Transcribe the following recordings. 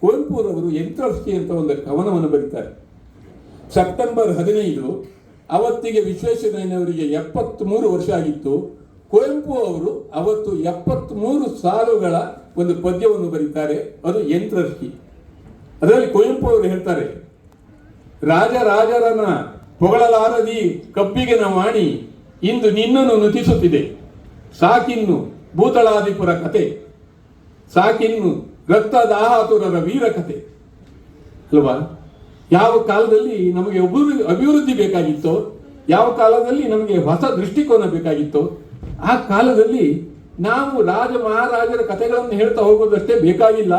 ಕುವೆಂಪುರವರು ಯಂತ್ರೋಷ್ಠಿ ಅಂತ ಒಂದು ಕವನವನ್ನು ಬರೀತಾರೆ. ಸೆಪ್ಟೆಂಬರ್ ಹದಿನೈದು, ಅವತ್ತಿಗೆ ವಿಶ್ವೇಶ್ವರಯ್ಯನವರಿಗೆ ಎಪ್ಪತ್ತ್ಮೂರು ವರ್ಷ ಆಗಿತ್ತು. ಕುವೆಂಪು ಅವರು ಅವತ್ತು ಎಪ್ಪತ್ತ್ಮೂರು ಸಾಲುಗಳ ಒಂದು ಪದ್ಯವನ್ನು ಬರೀತಾರೆ, ಅದು ಯಂತ್ರವೃಷ್ಟಿ ಅದರಲ್ಲಿ ಕುವೆಂಪು ಅವರು ಹೇಳ್ತಾರೆ ರಾಜರಾಜರನ ಹೊಗಳಲಾರದಿ ಕಬ್ಬಿಗೆನ ಮಾಡಿ ಇಂದು ನಿನ್ನನ್ನು ನುತಿಸುತ್ತಿದೆ. ಸಾಕಿನ್ನು ಭೂತಳಾದಿಪುರ ಕತೆ. ಸಾಕಿನ್ನು ರಕ್ತದಾಹಾತುರರ ವೀರಕತೆ. ಅಲ್ವಾ? ಯಾವ ಕಾಲದಲ್ಲಿ ನಮಗೆ ಅಭಿವೃದ್ಧಿ ಅಭಿವೃದ್ಧಿ ಬೇಕಾಗಿತ್ತೋ, ಯಾವ ಕಾಲದಲ್ಲಿ ನಮಗೆ ಹೊಸ ದೃಷ್ಟಿಕೋನ ಬೇಕಾಗಿತ್ತೋ, ಆ ಕಾಲದಲ್ಲಿ ನಾವು ರಾಜ ಮಹಾರಾಜರ ಕಥೆಗಳನ್ನು ಹೇಳ್ತಾ ಹೋಗೋದಷ್ಟೇ ಬೇಕಾಗಿಲ್ಲ.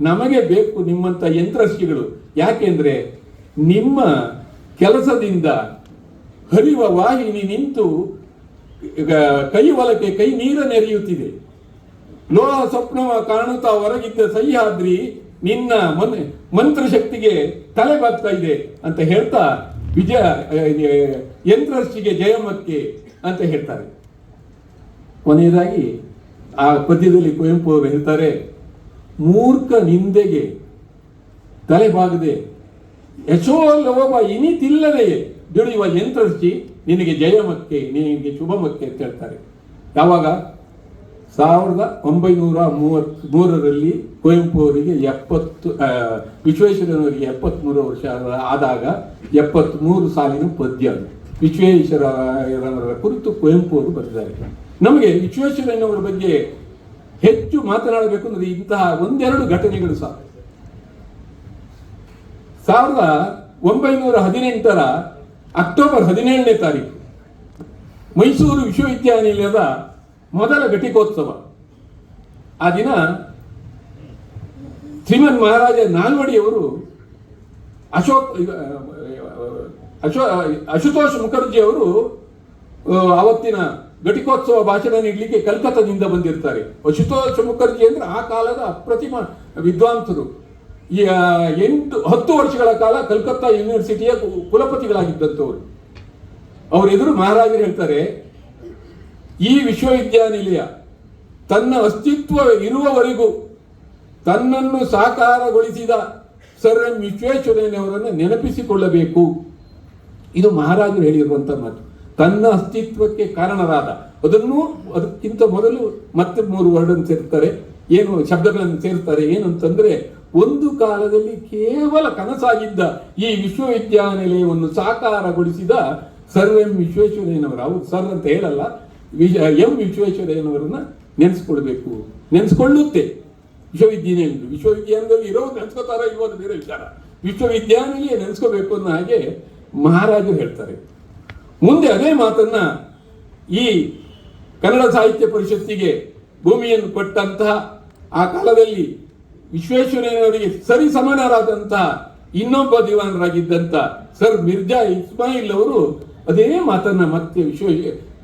ನಮಗೆ ಬೇಕು ನಿಮ್ಮಂತ ಯಂತ್ರಶ್ರೀಗಳು. ಯಾಕೆಂದ್ರೆ ನಿಮ್ಮ ಕೆಲಸದಿಂದ ಹರಿವ ವಾಹಿನಿ ನಿಂತು ಕೈ ಒಲಕ್ಕೆ ಕೈ ನೀರ ನೆರೆಯುತ್ತಿದೆ. ಲೋಹ ಸ್ವಪ್ನವ ಕಾಣುತ್ತಾ ಹೊರಗಿದ್ದ ಸಹ್ಯಾದ್ರಿ ನಿನ್ನ ಮನ್ ಮಂತ್ರ ಶಕ್ತಿಗೆ ತಲೆ ಬಾಗ್ತಾ ಇದೆ ಅಂತ ಹೇಳ್ತಾ ವಿಜಯ ಯಂತ್ರರ್ಷಿಗೆ ಜಯಮಕ್ಕೆ ಅಂತ ಹೇಳ್ತಾರೆ. ಕೊನೆಯದಾಗಿ ಆ ಪದ್ಯದಲ್ಲಿ ಕುವೆಂಪು ಅವರು ಹೇಳ್ತಾರೆ, ಮೂರ್ಖ ನಿಂದೆಗೆ ತಲೆ ಬಾಗದೆ ಯಶೋಲ್ಲವೊಬ್ಬ ಇನಿತಿಲ್ಲದೆಯೇ? ದುಡಿಯುವ ಯಂತ್ರರ್ಷಿ ನಿನಗೆ ಜಯಮಕ್ಕೆ ನಿನಗೆ ಶುಭಮಕ್ಕೆ ಅಂತ ಹೇಳ್ತಾರೆ. ಯಾವಾಗ? ಸಾವಿರದ ಒಂಬೈನೂರ ಮೂವತ್ತ್ ಮೂರರಲ್ಲಿ ಕುವೆಂಪು ಅವರಿಗೆ ಎಪ್ಪತ್ತು ವಿಶ್ವೇಶ್ವರನವರಿಗೆ ಎಪ್ಪತ್ತ್ಮೂರು ವರ್ಷ ಆದಾಗ ಎಪ್ಪತ್ತ್ಮೂರು ಸಾಲಿನ ಪದ್ಯ ವಿಶ್ವೇಶ್ವರ ಕುರಿತು ಕುವೆಂಪು ಅವರು ಬರೆದಿದ್ದಾರೆ. ನಮಗೆ ವಿಶ್ವೇಶ್ವರಯ್ಯನವರ ಬಗ್ಗೆ ಹೆಚ್ಚು ಮಾತನಾಡಬೇಕು ಅಂದರೆ ಇಂತಹ ಒಂದೆರಡು ಘಟನೆಗಳು ಸಹ ಸಾವಿರದ ಒಂಬೈನೂರ ಹದಿನೆಂಟರ ಅಕ್ಟೋಬರ್ ಹದಿನೇಳನೇ ತಾರೀಕು ಮೈಸೂರು ವಿಶ್ವವಿದ್ಯಾನಿಲಯದ ಮೊದಲ ಘಟಿಕೋತ್ಸವ. ಆ ದಿನ ಶ್ರೀಮನ್ ಮಹಾರಾಜ ನಾಲ್ವಡಿಯವರು ಅಶೋಕ್ ಅಶೋ, ಅಶುತೋಷ್ ಮುಖರ್ಜಿ ಅವರು ಅವತ್ತಿನ ಘಟಿಕೋತ್ಸವ ಭಾಷಣ ನೀಡಲಿಕ್ಕೆ ಕಲ್ಕತ್ತಾದಿಂದ ಬಂದಿರ್ತಾರೆ. ಅಶುತೋಷ್ ಮುಖರ್ಜಿ ಅಂದ್ರೆ ಆ ಕಾಲದ ಅಪ್ರತಿಮ ವಿದ್ವಾಂಸರು. ಎಂಟು, ಹತ್ತು ವರ್ಷಗಳ ಕಾಲ ಕಲ್ಕತ್ತಾ ಯೂನಿವರ್ಸಿಟಿಯ ಕುಲಪತಿಗಳಾಗಿದ್ದಂಥವ್ರು. ಅವರೆದುರು ಮಹಾರಾಜರು ಹೇಳ್ತಾರೆ ಈ ವಿಶ್ವವಿದ್ಯಾನಿಲಯ ತನ್ನ ಅಸ್ತಿತ್ವ ಇರುವವರೆಗೂ ತನ್ನನ್ನು ಸಾಕಾರಗೊಳಿಸಿದ ಸರ್ ಎಂ ವಿಶ್ವೇಶ್ವರಯ್ಯನವರನ್ನು ನೆನಪಿಸಿಕೊಳ್ಳಬೇಕು. ಇದು ಮಹಾರಾಜರು ಹೇಳಿರುವಂಥ ಮಾತು. ತನ್ನ ಅಸ್ತಿತ್ವಕ್ಕೆ ಕಾರಣರಾದ ಅದನ್ನು ಅದಕ್ಕಿಂತ ಮೊದಲು ಮತ್ತೆ ಮೂರು ವರ್ಡ್ ಸೇರ್ತಾರೆ. ಏನು ಶಬ್ದಗಳನ್ನು ಸೇರ್ತಾರೆ. ಏನಂತಂದ್ರೆ ಒಂದು ಕಾಲದಲ್ಲಿ ಕೇವಲ ಕನಸಾಗಿದ್ದ ಈ ವಿಶ್ವವಿದ್ಯಾನಿಲಯವನ್ನು ಸಾಕಾರಗೊಳಿಸಿದ ಸರ್ ಎಂ ವಿಶ್ವೇಶ್ವರಯ್ಯನವರು. ಅವರು ಸರ್ ಅಂತ ಹೇಳಲ್ಲ. Wish- M ವಿಶ್ವೇಶ್ವರಯ್ಯನವರನ್ನ ನೆನೆಸ್ಕೊಳ್ಬೇಕು. ನೆನೆಸ್ಕೊಳ್ಳುತ್ತೆ. ವಿಶ್ವವಿದ್ಯಾನಿಲ್ಲ ವಿಶ್ವವಿದ್ಯಾಲಯದಲ್ಲಿ ಇರೋ ನೆನೆಸ್ಕೋತಾರ ಅದು ಬೇರೆ ವಿಚಾರ. ವಿಶ್ವವಿದ್ಯಾನಿಲಯ ನೆನೆಸ್ಕೋಬೇಕು ಅನ್ನೋ ಹಾಗೆ ಮಹಾರಾಜರು ಹೇಳ್ತಾರೆ. ಮುಂದೆ ಅದೇ ಮಾತನ್ನ ಈ ಕನ್ನಡ ಸಾಹಿತ್ಯ ಪರಿಷತ್ತಿಗೆ ಭೂಮಿಯನ್ನು ಕೊಟ್ಟಂತಹ ಆ ಕಾಲದಲ್ಲಿ ವಿಶ್ವೇಶ್ವರಯ್ಯನವರಿಗೆ ಸರಿ ಸಮಾನರಾದಂತಹ ಇನ್ನೊಬ್ಬ ದಿವಾನರಾಗಿದ್ದಂತ ಸರ್ ಮಿರ್ಜಾ ಇಸ್ಮಾಯಿಲ್ ಅವರು ಅದೇ ಮಾತನ್ನ ಮತ್ತೆ ವಿಶ್ವ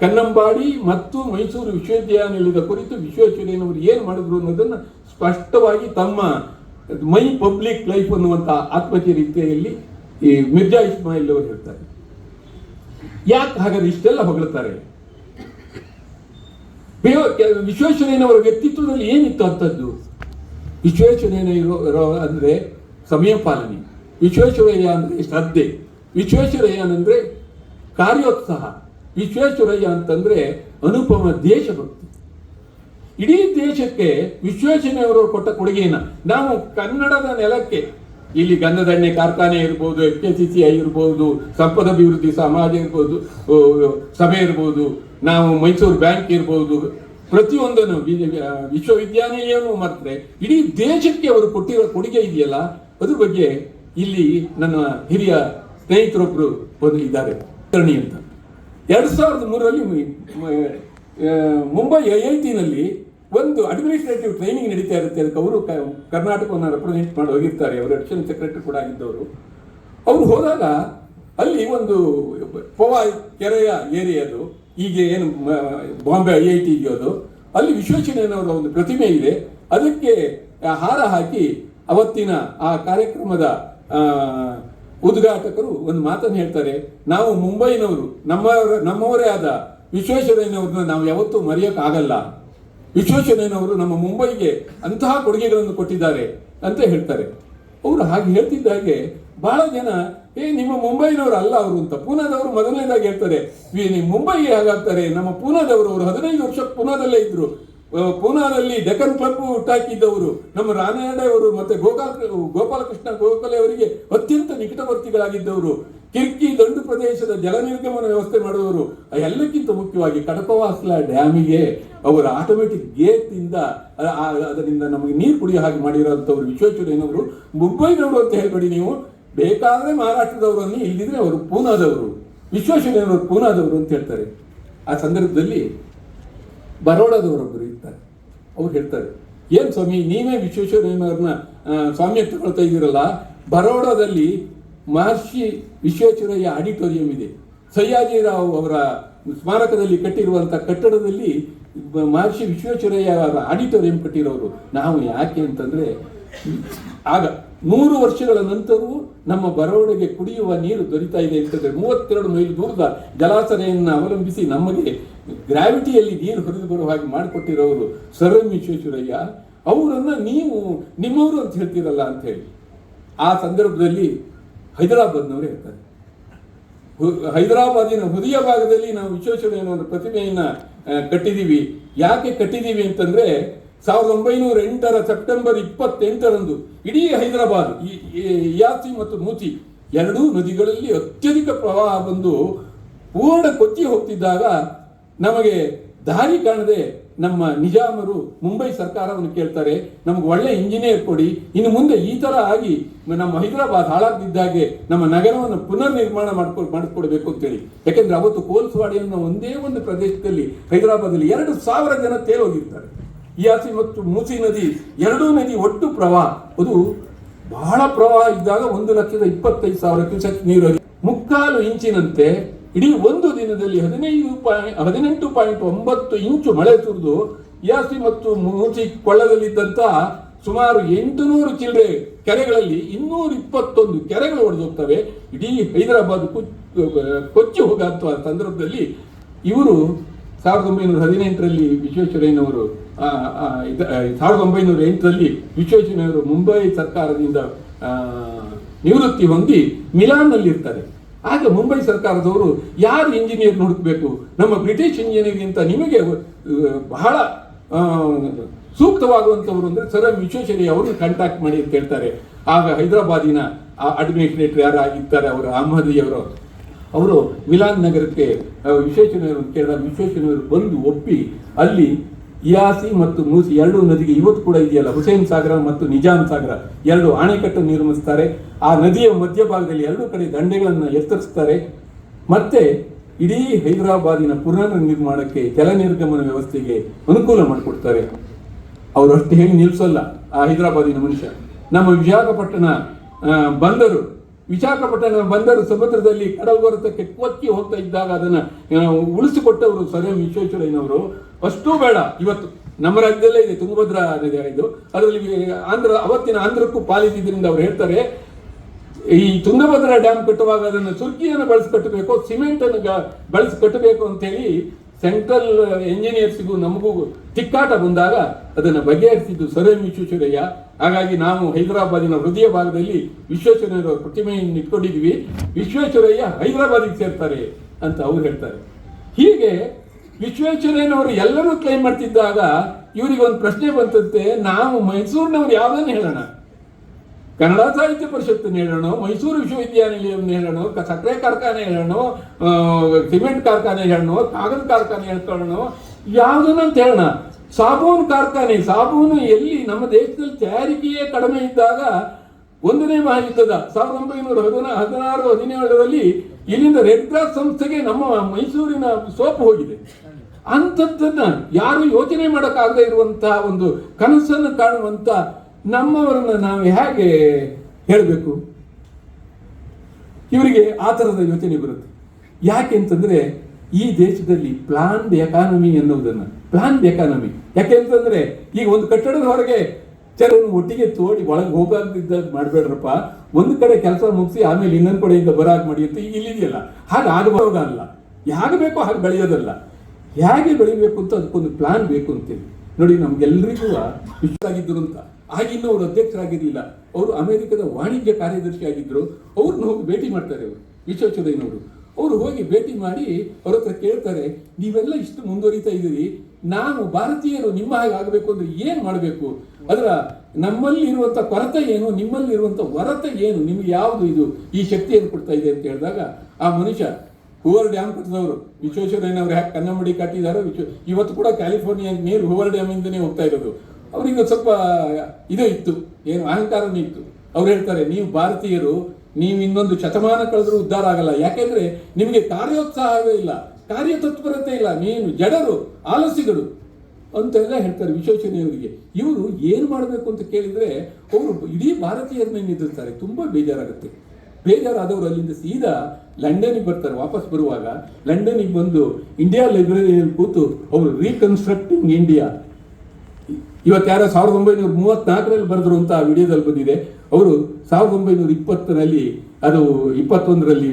ಕನ್ನಂಬಾಡಿ ಮತ್ತು ಮೈಸೂರು ವಿಶ್ವವಿದ್ಯಾನಿಲಯದ ಕುರಿತು ವಿಶ್ವೇಶ್ವರಯ್ಯನವರು ಏನು ಮಾಡಿದ್ರು ಅನ್ನೋದನ್ನ ಸ್ಪಷ್ಟವಾಗಿ ತಮ್ಮ ಮೈ ಪಬ್ಲಿಕ್ ಲೈಫ್ ಅನ್ನುವಂತ ಆತ್ಮಚರಿತೆಯಲ್ಲಿ ಈ ಮಿರ್ಜಾ ಇಸ್ಮಾಯಿಲ್ ಅವರು ಹೇಳ್ತಾರೆ. ಯಾಕೆ ಹಾಗಾದ್ರೆ ಇಷ್ಟೆಲ್ಲ ಹೊಗಳುತ್ತಾರೆ ವಿಶ್ವೇಶ್ವರಯ್ಯನವರ ವ್ಯಕ್ತಿತ್ವದಲ್ಲಿ ಏನಿತ್ತು ಅಂತದ್ದು? ವಿಶ್ವೇಶ್ವರಯ್ಯನ ಅಂದ್ರೆ ಸಮಯ ಪಾಲನೆ. ವಿಶ್ವೇಶ್ವರಯ್ಯ ಅಂದ್ರೆ ಶ್ರದ್ಧೆ. ವಿಶ್ವೇಶ್ವರಯ್ಯ ಅಂದ್ರೆ ಕಾರ್ಯೋತ್ಸಾಹ. ವಿಶ್ವೇಶ್ವರಯ್ಯ ಅಂತಂದ್ರೆ ಅನುಪಮ ದೇಶಭಕ್ತಿ ಇಡೀ ದೇಶಕ್ಕೆ ವಿಶ್ವೇಶ್ವರಯ್ಯನವರು ಕೊಟ್ಟ ಕೊಡುಗೆಯನ್ನ ನಾವು ಕನ್ನಡದ ನೆಲಕ್ಕೆ ಇಲ್ಲಿ ಗಂಧದಣ್ಣೆ ಕಾರ್ಖಾನೆ ಇರ್ಬೋದು F K C C I ಇರ್ಬೋದು ಸಂಪದ ಅಭಿವೃದ್ಧಿ ಸಮಾಜ ಇರ್ಬೋದು ಸಭೆ ಇರ್ಬೋದು ನಾವು ಮೈಸೂರು ಬ್ಯಾಂಕ್ ಇರ್ಬೋದು ಪ್ರತಿಯೊಂದನ್ನು ವಿ- ಆ, ವಿಶ್ವವಿದ್ಯಾನಿಲಯವನ್ನು ಮಾತ್ರ ಇಡೀ ದೇಶಕ್ಕೆ ಅವರು ಕೊಟ್ಟಿರೋ ಕೊಡುಗೆ ಇದೆಯಲ್ಲ ಅದ್ರ ಬಗ್ಗೆ ಇಲ್ಲಿ ನನ್ನ ಹಿರಿಯ ಸ್ನೇಹಿತರೊಬ್ಬರು ಇದ್ದಾರೆ. ಅಂತ. ಎರಡ್ ಸಾವಿರದ ಮೂರರಲ್ಲಿ ಮುಂಬೈ ಐ ಐ ಟಿನಲ್ಲಿ ಒಂದು ಅಡ್ಮಿನಿಸ್ಟ್ರೇಟಿವ್ ಟ್ರೈನಿಂಗ್ ನಡೀತಾ ಇರುತ್ತೆ ಅದಕ್ಕೆ ಅವರು ಕರ್ನಾಟಕವನ್ನು ರೆಪ್ರೆಸೆಂಟ್ ಮಾಡಿ ಹೋಗಿರ್ತಾರೆ. ಅವರು ಅಡಿಷನ್ ಸೆಕ್ರೆಟರಿ ಕೂಡ ಆಗಿದ್ದವರು. ಅವರು ಹೋದಾಗ ಅಲ್ಲಿ ಒಂದು ಪೋವಾ ಕೆರೆಯ ಏರಿಯಾದು ಈಗ ಏನು ಬಾಂಬೆ ಐ ಐ ಟಿ ಇದೆಯೋದು ಅಲ್ಲಿ ವಿಶ್ವೇಶ್ವರಯ್ಯನವರ ಒಂದು ಪ್ರತಿಮೆ ಇದೆ. ಅದಕ್ಕೆ ಹಾರ ಹಾಕಿ ಅವತ್ತಿನ ಆ ಕಾರ್ಯಕ್ರಮದ ಉದ್ಘಾಟಕರು ಒಂದು ಮಾತನ್ನು ಹೇಳ್ತಾರೆ, ನಾವು ಮುಂಬೈನವರು ನಮ್ಮ ನಮ್ಮವರೇ ಆದ ವಿಶ್ವೇಶ್ವರಯ್ಯನವ್ರನ್ನ ನಾವು ಯಾವತ್ತೂ ಮರೆಯೋಕ್ಕಾಗಲ್ಲ. ವಿಶ್ವೇಶ್ವರಯ್ಯನವರು ನಮ್ಮ ಮುಂಬೈಗೆ ಅಂತಹ ಕೊಡುಗೆಗಳನ್ನು ಕೊಟ್ಟಿದ್ದಾರೆ ಅಂತ ಹೇಳ್ತಾರೆ. ಅವರು ಹಾಗೆ ಹೇಳ್ತಿದ್ದ ಹಾಗೆ ಬಹಳ ಜನ, ಏ, ನಿಮ್ಮ ಮುಂಬೈನವರು ಅಲ್ಲ ಅವರು ಅಂತ ಪೂನಾದವರು ಮೊದಲನೇದಾಗಿ ಹೇಳ್ತಾರೆ ಮುಂಬೈಗೆ ಹಾಗಾಗ್ತಾರೆ, ನಮ್ಮ ಪೂನಾದವರು ಅವರು ಹದಿನೈದು ವರ್ಷ ಪೂನಾದಲ್ಲೇ ಇದ್ರು ಪೂನಾದಲ್ಲಿ ಡೆಕನ್ ಕ್ಲಬ್ ಹುಟ್ಟಾಕಿದ್ದವರು, ನಮ್ಮ ರಾನಡೆ ಅವರು ಮತ್ತೆ ಗೋಪಾಲ ಗೋಪಾಲಕೃಷ್ಣ ಗೋಖಲೆ ಅವರಿಗೆ ಅತ್ಯಂತ ನಿಕಟವರ್ತಿಗಳಾಗಿದ್ದವರು, ಕಿರ್ಕಿ ದಂಡು ಪ್ರದೇಶದ ಜಲ ನಿರ್ಗಮನ ವ್ಯವಸ್ಥೆ ಮಾಡುವವರು, ಎಲ್ಲಕ್ಕಿಂತ ಮುಖ್ಯವಾಗಿ ಕಡಪವಾಸಲ ಡ್ಯಾಮಿಗೆ ಅವರ ಆಟೋಮೆಟಿಕ್ ಗೇಟ್ ಇಂದ ಅದರಿಂದ ನಮಗೆ ನೀರು ಕುಡಿಯೋ ಹಾಗೆ ಮಾಡಿರೋಂಥವ್ರು ವಿಶ್ವೇಶ್ವರಯ್ಯನವರು, ಮುಂಬೈನವರು ಅಂತ ಹೇಳ್ಬೇಡಿ ನೀವು, ಬೇಕಾದ್ರೆ ಮಹಾರಾಷ್ಟ್ರದವರನ್ನು ಇಲ್ಲಿದ್ರೆ ಅವರು ಪೂನಾದವರು, ವಿಶ್ವೇಶ್ವರಯ್ಯನವರು ಪೂನಾದವರು ಅಂತ ಹೇಳ್ತಾರೆ. ಆ ಸಂದರ್ಭದಲ್ಲಿ ಬರೋಡಾದವರೊಬ್ಬರು ಇರ್ತಾರೆ. ಅವ್ರು ಹೇಳ್ತಾರೆ, ಏನ್ ಸ್ವಾಮಿ, ನೀವೇ ವಿಶ್ವೇಶ್ವರಯ್ಯನವ್ರನ್ನ ಸ್ವಾಮಿ ಸ್ವಾಮ್ಯ ತಗೊಳ್ತಾ ಇದ್ದೀರಲ್ಲ? ಬರೋಡಾದಲ್ಲಿ ಮಹರ್ಷಿ ವಿಶ್ವೇಶ್ವರಯ್ಯ ಆಡಿಟೋರಿಯಂ ಇದೆ. ಸಯ್ಯಾಜಿರಾವ್ ಅವರ ಸ್ಮಾರಕದಲ್ಲಿ ಕಟ್ಟಿರುವಂಥ ಕಟ್ಟಡದಲ್ಲಿ ಮಹರ್ಷಿ ವಿಶ್ವೇಶ್ವರಯ್ಯ ಅವರ ಆಡಿಟೋರಿಯಂ ಕಟ್ಟಿರೋರು. ನಾವು ಯಾಕೆ ಅಂತಂದ್ರೆ, ಆಗ ನೂರು ವರ್ಷಗಳ ನಂತರವೂ ನಮ್ಮ ಬರವಣಿಗೆ ಕುಡಿಯುವ ನೀರು ದೊರೀತಾ ಇದೆ ಅಂತಂದ್ರೆ ಮೂವತ್ತೆರಡು ಮೈಲ್ ದೂರದ ಜಲಾಶಯವನ್ನು ಅವಲಂಬಿಸಿ ನಮಗೆ ಗ್ರಾವಿಟಿಯಲ್ಲಿ ನೀರು ಹರಿದು ಬರುವ ಹಾಗೆ ಮಾಡಿಕೊಟ್ಟಿರೋರು ಸರ್ ಎಂ ವಿಶ್ವೇಶ್ವರಯ್ಯ, ಅವರನ್ನು ನೀವು ನಿಮ್ಮವರು ಅಂತ ಹೇಳ್ತೀರಲ್ಲ ಅಂತ ಹೇಳಿ. ಆ ಸಂದರ್ಭದಲ್ಲಿ ಹೈದರಾಬಾದ್ನವರು ಹೇಳ್ತಾರೆ ಹೈದರಾಬಾದಿನ ಹೃದಯ ಭಾಗದಲ್ಲಿ ನಾವು ವಿಶ್ವೇಶ್ವರಯ್ಯನವರ ಪ್ರತಿಮೆಯನ್ನ ಕಟ್ಟಿದೀವಿ. ಯಾಕೆ ಕಟ್ಟಿದ್ದೀವಿ ಅಂತಂದ್ರೆ ಸಾವಿರದ ಒಂಬೈನೂರ ಎಂಟರ ಸೆಪ್ಟೆಂಬರ್ ಇಪ್ಪತ್ತೆಂಟರಂದು ಇಡೀ ಹೈದರಾಬಾದ್, ಈ ಮತ್ತು ಮೂತಿ ಎರಡೂ ನದಿಗಳಲ್ಲಿ ಅತ್ಯಧಿಕ ಪ್ರವಾಹ ಬಂದು ಪೂರ್ಣ ಕೊಚ್ಚಿ ಹೋಗ್ತಿದ್ದಾಗ ನಮಗೆ ದಾರಿ ಕಾಣದೆ ನಮ್ಮ ನಿಜಾಮರು ಮುಂಬೈ ಸರ್ಕಾರವನ್ನು ಕೇಳ್ತಾರೆ, ನಮ್ಗೆ ಒಳ್ಳೆ ಇಂಜಿನಿಯರ್ ಕೊಡಿ, ಇನ್ನು ಮುಂದೆ ಈ ತರ ಆಗಿ ನಮ್ಮ ಹೈದರಾಬಾದ್ ಹಾಳಾಗ್ತಿದ್ದಾಗೆ ನಮ್ಮ ನಗರವನ್ನು ಪುನರ್ ನಿರ್ಮಾಣ ಮಾಡ್ಕೊ, ಮಾಡಿಕೊಡ್ಬೇಕು ಅಂತೇಳಿ. ಯಾಕೆಂದ್ರೆ ಅವತ್ತು ಕೋಲ್ಸ್ವಾಡಿ ಅನ್ನೋ ಒಂದೇ ಒಂದು ಪ್ರದೇಶದಲ್ಲಿ ಹೈದರಾಬಾದಲ್ಲಿ ಎರಡು ಸಾವಿರ ಜನ ತೇಲೋಗಿರ್ತಾರೆ. ಇಯಾಸಿ ಮತ್ತು ಮೂಸಿ ನದಿ, ಎರಡೂ ನದಿ ಒಟ್ಟು ಪ್ರವಾಹ. ಅದು ಬಹಳ ಪ್ರವಾಹ ಇದ್ದಾಗ ಒಂದು ಲಕ್ಷದ ಇಪ್ಪತ್ತೈದು ಸಾವಿರ ಕ್ಯೂಸೆಕ್ ನೀರು ಮುಕ್ಕಾಲು ಇಂಚಿನಂತೆ ಇಡೀ ಒಂದು ದಿನದಲ್ಲಿ ಹದಿನೈದು ಪಾಯಿಂಟ್, ಹದಿನೆಂಟು ಪಾಯಿಂಟ್ ಒಂಬತ್ತು ಇಂಚು ಮಳೆ ಸುರಿದು ಇಯಾಸಿ ಮತ್ತು ಮೂಸಿ ಕೊಳ್ಳದಲ್ಲಿದ್ದಂತ ಸುಮಾರು ಎಂಟುನೂರು ಚಿಲ್ಲರೆ ಕೆರೆಗಳಲ್ಲಿ ಇನ್ನೂರ ಇಪ್ಪತ್ತೊಂದು ಕೆರೆಗಳು ಒಡೆದೋಗ್ತವೆ. ಇಡೀ ಹೈದರಾಬಾದ್ ಕುಚ್- ಕೊಚ್ಚಿ ಹೋಗಂತ ಸಂದರ್ಭದಲ್ಲಿ ಇವರು ಸಾವಿರದ ಒಂಬೈನೂರ ಹದಿನೆಂಟರಲ್ಲಿ ವಿಶ್ವೇಶ್ವರಯ್ಯನವರು ಸಾವಿರದ ಒಂಬೈನೂರ ಎಂಟರಲ್ಲಿ ವಿಶ್ವೇಶ್ವರಯ್ಯನವರು ಮುಂಬೈ ಸರ್ಕಾರದಿಂದ ನಿವೃತ್ತಿ ಹೊಂದಿ ಮಿಲಾನ್ನಲ್ಲಿ ಇರ್ತಾರೆ ಆಗ ಮುಂಬೈ ಸರ್ಕಾರದವರು, ಯಾರು ಇಂಜಿನಿಯರ್ ಹುಡುಕಬೇಕು? ನಮ್ಮ ಬ್ರಿಟಿಷ್ ಇಂಜಿನಿಯರ್ಗಿಂತ ನಿಮಗೆ ಬಹಳ ಸೂಕ್ತವಾಗುವಂಥವ್ರು ಅಂದ್ರೆ ಸರ್ ವಿಶ್ವೇಶ್ವರಯ್ಯ ಅವ್ರನ್ನ ಕಾಂಟ್ಯಾಕ್ಟ್ ಮಾಡಿ ಅಂತ ಹೇಳ್ತಾರೆ. ಆಗ ಹೈದರಾಬಾದಿನ ಅಡ್ಮಿನಿಸ್ಟ್ರೇಟರ್ ಯಾರು ಆಗಿರ್ತಾರೆ ಅವರು ಅಹಮದಿ ಅವರು ಮಿಲಾನ್ ನಗರಕ್ಕೆ ವಿಶ್ವೇಶ್ವರಯ್ಯರು ಕೇರಳ ವಿಶ್ವೇಶ್ವರ ಬಂದು ಒಪ್ಪಿ ಅಲ್ಲಿ ಇಯಾಸಿ ಮತ್ತು ಮೂಸಿ ಎರಡು ನದಿಗೆ ಇವತ್ತು ಕೂಡ ಇದೆಯಲ್ಲ, ಹುಸೇನ್ ಸಾಗರ ಮತ್ತು ನಿಜಾಮ್ ಸಾಗರ ಎರಡು ಅಣೆಕಟ್ಟು ನಿರ್ಮಿಸ್ತಾರೆ. ಆ ನದಿಯ ಮಧ್ಯಭಾಗದಲ್ಲಿ ಎರಡು ಕಡೆ ದಂಡೆಗಳನ್ನು ಎತ್ತರಿಸ್ತಾರೆ. ಮತ್ತೆ ಇಡೀ ಹೈದರಾಬಾದಿನ ಪುನರ್ ನಿರ್ಮಾಣಕ್ಕೆ ಜಲ ನಿರ್ಗಮನ ವ್ಯವಸ್ಥೆಗೆ ಅನುಕೂಲ ಮಾಡಿಕೊಡ್ತಾರೆ. ಅವರು ಅಷ್ಟು ಹೇಳಿ ನಿಲ್ಲಿಸಲ್ಲ ಆ ಹೈದರಾಬಾದಿನ ಮನುಷ್ಯ. ನಮ್ಮ ವಿಶಾಖಪಟ್ಟಣ ಬಂದರು. ವಿಶಾಖಪಟ್ಟಣ ಬಂದರು ಸಮುದ್ರದಲ್ಲಿ ಕಡಲ್ಗೊರತಕ್ಕೆ ಕೊಚ್ಚಿ ಹೋಗ್ತಾ ಇದ್ದಾಗ ಅದನ್ನ ಉಳಿಸಿಕೊಟ್ಟವರು ಸರ್ ಎಂ ವಿಶ್ವೇಶ್ವರಯ್ಯನವರು. ಅಷ್ಟೂ ಬೇಡ, ಇವತ್ತು ನಮ್ಮ ರಾಜ್ಯದಲ್ಲೇ ಇದೆ, ತುಂಗಭದ್ರಾ ನದಿ ಇದು. ಅದರಲ್ಲಿ, ಆಂಧ್ರ, ಅವತ್ತಿನ ಆಂಧ್ರಕ್ಕೂ ಪಾಲಿಸಿದ್ರಿಂದ ಅವ್ರು ಹೇಳ್ತಾರೆ, ಈ ತುಂಗಭದ್ರಾ ಡ್ಯಾಮ್ ಕಟ್ಟುವಾಗ ಅದನ್ನು ಸುರ್ಕಿಯನ್ನು ಬಳಸಿ ಕಟ್ಟಬೇಕು ಸಿಮೆಂಟ್ ಅನ್ನು ಗ- ಬಳಸಿ ಕಟ್ಟಬೇಕು ಅಂತ ಹೇಳಿ ಸೆಂಟ್ರಲ್ ಎಂಜಿನಿಯರ್ಸ್ಗೂ ನಮಗೂ ತಿಕ್ಕಾಟ ಬಂದಾಗ ಅದನ್ನು ಬಗೆಹರಿಸಿದ್ದು ಸರ್ ವಿಶ್ವೇಶ್ವರಯ್ಯ. ಹಾಗಾಗಿ ನಾವು ಹೈದರಾಬಾದಿನ ಹೃದಯ ಭಾಗದಲ್ಲಿ ವಿಶ್ವೇಶ್ವರಯ್ಯನವರ ಪ್ರತಿಮೆಯನ್ನು ಇಟ್ಕೊಂಡಿದ್ವಿ ವಿಶ್ವೇಶ್ವರಯ್ಯ ಹೈದರಾಬಾದಿಗೆ ಸೇರ್ತಾರೆ ಅಂತ ಅವ್ರು ಹೇಳ್ತಾರೆ. ಹೀಗೆ ವಿಶ್ವೇಶ್ವರಯ್ಯನವರು ಎಲ್ಲರೂ ಕ್ಲೈಮ್ ಮಾಡ್ತಿದ್ದಾಗ ಇವರಿಗೆ ಒಂದು ಪ್ರಶ್ನೆ ಬಂತಂತೆ. ನಾವು ಮೈಸೂರಿನವ್ರು ಯಾವುದನ್ನು ಹೇಳೋಣ? ಕನ್ನಡ ಸಾಹಿತ್ಯ ಪರಿಷತ್ತನ್ನು ಹೇಳೋಣ, ಮೈಸೂರು ವಿಶ್ವವಿದ್ಯಾನಿಲಯವನ್ನು ಹೇಳೋಣ ಸಕ್ಕರೆ ಕಾರ್ಖಾನೆ ಹೇಳೋಣ ಸಿಮೆಂಟ್ ಕಾರ್ಖಾನೆ ಹೇಳೋಣ, ಕಾಗದ ಕಾರ್ಖಾನೆ ಹೇಳ್ಕೊಳ್ಳೋಣ ಯಾವುದನ್ನಂತ ಹೇಳೋಣ. ಸಾಬೂನು ಕಾರ್ಖಾನೆ, ಸಾಬೂನು ಎಲ್ಲಿ ನಮ್ಮ ದೇಶದಲ್ಲಿ ತಯಾರಿಕೆಯೇ ಕಡಿಮೆ ಇದ್ದಾಗ ಒಂದನೇ ಮಹಾಯುದ್ಧದ ಸಾವಿರದ ಒಂಬೈನೂರ ಹದಿನ, ಹದಿನಾರು, ಹದಿನೇಳರಲ್ಲಿ ಇಲ್ಲಿಂದ ರೆಡ್ ಕ್ರಾಸ್ ಸಂಸ್ಥೆಗೆ ನಮ್ಮ ಮೈಸೂರಿನ ಸೋಪು ಹೋಗಿದೆ. ಅಂಥದ್ದನ್ನ ಯಾರು ಯೋಚನೆ ಮಾಡೋಕ್ಕಾಗದೇ ಇರುವಂತಹ ಒಂದು ಕನಸನ್ನು ಕಾಣುವಂತ ನಮ್ಮವರನ್ನ ನಾವು ಹೇಗೆ ಹೇಳಬೇಕು? ಇವರಿಗೆ ಆ ಥರದ ಯೋಚನೆ ಬರುತ್ತೆ. ಯಾಕೆ ಅಂತಂದ್ರೆ ಈ ದೇಶದಲ್ಲಿ ಪ್ಲಾನ್ಡ್ ಎಕಾನಮಿ ಅನ್ನೋದನ್ನ ಪ್ಲಾನ್ಡ್ ಎಕಾನಮಿ ಯಾಕೆ ಅಂತಂದ್ರೆ ಈಗ ಒಂದು ಕಟ್ಟಡದ ಹೊರಗೆ ಕೆಲವನ್ನು ಒಟ್ಟಿಗೆ ತೋಡಿ ಒಳಗೆ ಹೋಗಾಗಿದ್ದ ಮಾಡಬೇಡ್ರಪ್ಪ. ಒಂದು ಕಡೆ ಕೆಲಸ ಮುಗಿಸಿ ಆಮೇಲೆ ಇನ್ನೊಂದು ಕಡೆಯಿಂದ ಬರಾಗಿ ಮಾಡಿ ಅಂತ ಇಲ್ಲಿದೆಯಲ್ಲ ಹಾಗೆ ಆಗಬಹುದಲ್ಲ ಹೇಗೆ ಬೇಕೋ ಹಾಗೆ ಬೆಳೆಯೋದಲ್ಲ. ಹೇಗೆ ಬೆಳಿಬೇಕು ಅಂತ ಅದಕ್ಕೊಂದು ಪ್ಲಾನ್ ಬೇಕು ಅಂತೇಳಿ. ನೋಡಿ ನಮ್ಗೆಲ್ರಿಗೂ ಇಷ್ಟ ಆಗಿದ್ರು ಅಂತ. ಆಗಿನ್ನೂ ಅವರು ಅಧ್ಯಕ್ಷರಾಗಿರಲಿಲ್ಲ. ಅವರು ಅಮೆರಿಕದ ವಾಣಿಜ್ಯ ಕಾರ್ಯದರ್ಶಿ ಆಗಿದ್ರು. ಅವ್ರನ್ನ ಹೋಗಿ ಭೇಟಿ ಮಾಡ್ತಾರೆ ಅವರು ವಿಶ್ವೇಶ್ವರಯ್ಯನವರು ಅವರು ಹೋಗಿ ಭೇಟಿ ಮಾಡಿ ಅವ್ರ ಹತ್ರ ಕೇಳ್ತಾರೆ, ನೀವೆಲ್ಲ ಇಷ್ಟು ಮುಂದುವರಿತಾ ಇದ್ದೀರಿ. ನಾವು ಭಾರತೀಯರು ನಿಮ್ಮ ಹಾಗೆ ಆಗಬೇಕು ಅಂದ್ರೆ ಏನು ಮಾಡಬೇಕು? ಅದರ ನಮ್ಮಲ್ಲಿ ಇರುವಂಥ ಕೊರತೆ ಏನು? ನಿಮ್ಮಲ್ಲಿ ಇರುವಂಥ ವರತೆ ಏನು? ನಿಮಗೆ ಯಾವುದು ಇದು? ಈ ಶಕ್ತಿಯನ್ನು ಕೊಡ್ತಾ ಇದೆ ಅಂತ ಹೇಳಿದಾಗ, ಆ ಮನುಷ್ಯ ಹೂವರ್ ಡ್ಯಾಮ್ ಕಟ್ಟಿದವರು ವಿಶ್ವೇಶ್ವರಯ್ಯನವರು ಯಾಕೆ ಕನ್ನಂಬಡಿ ಕಟ್ಟಿದಾರೋ? ವಿಶ್ವ, ಇವತ್ತು ಕೂಡ ಕ್ಯಾಲಿಫೋರ್ನಿಯಾ ನೀರು ಹೂವರ್ ಡ್ಯಾಮಿಂದನೇ ಹೋಗ್ತಾ ಇರೋದು. ಅವರಿಗೆ ಸ್ವಲ್ಪ ಇದು ಇತ್ತು. ಏನು ಅಹಂಕಾರನೂ ಇತ್ತು. ಅವ್ರು ಹೇಳ್ತಾರೆ, ನೀವು ಭಾರತೀಯರು, ನೀವು ಇನ್ನೊಂದು ಶತಮಾನ ಕಳೆದ್ರೂ ಉದ್ಧಾರ ಆಗಲ್ಲ. ಯಾಕೆಂದ್ರೆ ನಿಮಗೆ ಕಾರ್ಯೋತ್ಸಾಹವೇ ಇಲ್ಲ. ಕಾರ್ಯತತ್ಪರತೆ ಇಲ್ಲ. ನೀನು ಜಡರು ಆಲಸಿಗಳು ಅಂತೆಲ್ಲ ಹೇಳ್ತಾರೆ ವಿಶ್ವೇಶ್ವರಯ್ಯನವರಿಗೆ ಇವರು ಏನು ಮಾಡಬೇಕು ಅಂತ ಕೇಳಿದ್ರೆ, ಅವರು ಇಡೀ ಭಾರತೀಯರನ್ನೇ ನಿಲ್ಲಿಸ್ತಾರೆ ತುಂಬಾ ಬೇಜಾರಾಗುತ್ತೆ. ಬೇಜಾರಾದವರು ಅಲ್ಲಿಂದ ಸೀದಾ ಲಂಡನ್ಗೆ ಬರ್ತಾರೆ. ವಾಪಸ್ ಬರುವಾಗ ಲಂಡನ್ಗೆ ಬಂದು ಇಂಡಿಯಾ ಲೈಬ್ರರಿಯಲ್ಲಿ ಕೂತು ಅವರು ರೀಕನ್ಸ್ಟ್ರಕ್ಟಿಂಗ್ ಇಂಡಿಯಾ ಇವತ್ತು ಯಾರೋ ಸಾವಿರದ ಒಂಬೈನೂರ ಮೂವತ್ನಾಲ್ಕರಲ್ಲಿ ಬರೆದ್ರು ಅಂತ ವಿಡಿಯೋದಲ್ಲಿ ಬಂದಿದೆ. ಅವರು ಸಾವಿರದ ಒಂಬೈನೂರ ಇಪ್ಪತ್ತರಲ್ಲಿ, ಅದು ಇಪ್ಪತ್ತೊಂದರಲ್ಲಿ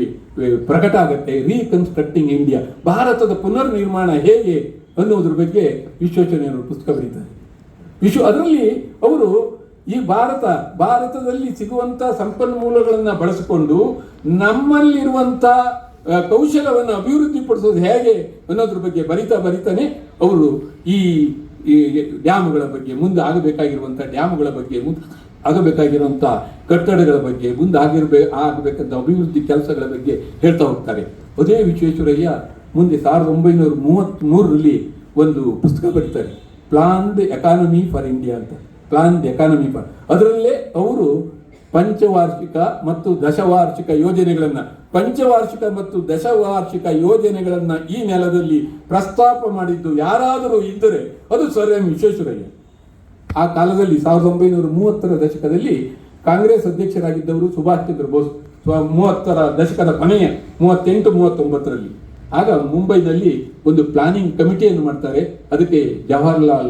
ಪ್ರಕಟ ಆಗುತ್ತೆ. ರೀಕನ್ಸ್ಟ್ರಕ್ಟಿಂಗ್ ಇಂಡಿಯಾ ಭಾರತದ ಪುನರ್ ನಿರ್ಮಾಣ ಹೇಗೆ ಅನ್ನೋದ್ರ ಬಗ್ಗೆ ವಿಶ್ವೇಶ್ವರಯ್ಯನವರು ಪುಸ್ತಕ ಬರೀತಾರೆ. ವಿಶ್ವ, ಅದರಲ್ಲಿ ಅವರು ಈ ಭಾರತ, ಭಾರತದಲ್ಲಿ ಸಿಗುವಂಥ ಸಂಪನ್ಮೂಲಗಳನ್ನು ಬಳಸಿಕೊಂಡು ಕೌಶಲ್ಯವನ್ನು ಕೌಶಲವನ್ನು ಅಭಿವೃದ್ಧಿಪಡಿಸೋದು ಹೇಗೆ ಅನ್ನೋದ್ರ ಬಗ್ಗೆ ಬರಿತಾ ಬರಿತಾನೆ ಅವರು ಈ ಈ ಡ್ಯಾಮ್ಗಳ ಬಗ್ಗೆ ಮುಂದೆ ಆಗಬೇಕಾಗಿರುವಂಥ ಡ್ಯಾಮ್ಗಳ ಬಗ್ಗೆ ಮುಂದೆ ಆಗಬೇಕಾಗಿರುವಂಥ ಕಟ್ಟಡಗಳ ಬಗ್ಗೆ ಮುಂದೆ ಆಗಿರ್ಬೇ ಆಗಬೇಕಂತ ಅಭಿವೃದ್ಧಿ ಕೆಲಸಗಳ ಬಗ್ಗೆ ಹೇಳ್ತಾ ಹೋಗ್ತಾರೆ. ಅದೇ ವಿಶ್ವೇಶ್ವರಯ್ಯ ಮುಂದೆ ಸಾವಿರದ ಒಂಬೈನೂರ ಮೂವತ್ತ್ ಮೂರರಲ್ಲಿ ಒಂದು ಪುಸ್ತಕ ಬರೀತಾರೆ. ಪ್ಲಾನ್ಡ್ ಎಕಾನಮಿ ಫಾರ್ ಇಂಡಿಯಾ ಅಂತ. ಪ್ಲಾನ್ಡ್ ಎಕಾನಮಿ ಫಾರ್ ಅದರಲ್ಲೇ ಅವರು ಪಂಚವಾರ್ಷಿಕ ಮತ್ತು ದಶವಾರ್ಷಿಕ ಯೋಜನೆಗಳನ್ನ, ಪಂಚವಾರ್ಷಿಕ ಮತ್ತು ದಶವಾರ್ಷಿಕ ಯೋಜನೆಗಳನ್ನ ಈ ನೆಲದಲ್ಲಿ ಪ್ರಸ್ತಾಪ ಮಾಡಿದ್ದು ಯಾರಾದರೂ ಇದ್ದರೆ ಅದು ಸರ್ ಎಂ ವಿಶ್ವೇಶ್ವರಯ್ಯ. ಆ ಕಾಲದಲ್ಲಿ ಸಾವಿರದ ಒಂಬೈನೂರ ಮೂವತ್ತರ ದಶಕದಲ್ಲಿ ಕಾಂಗ್ರೆಸ್ ಅಧ್ಯಕ್ಷರಾಗಿದ್ದವರು ಸುಭಾಷ್ ಚಂದ್ರ ಬೋಸ್ ಮೂವತ್ತರ ದಶಕದ ಕೊನೆಯ ಮೂವತ್ತೆಂಟು ಮೂವತ್ತೊಂಬತ್ತರಲ್ಲಿ. ಆಗ ಮುಂಬೈನಲ್ಲಿ ಒಂದು ಪ್ಲಾನಿಂಗ್ ಕಮಿಟಿಯನ್ನು ಮಾಡ್ತಾರೆ, ಅದಕ್ಕೆ ಜವಾಹರ್ಲಾಲ್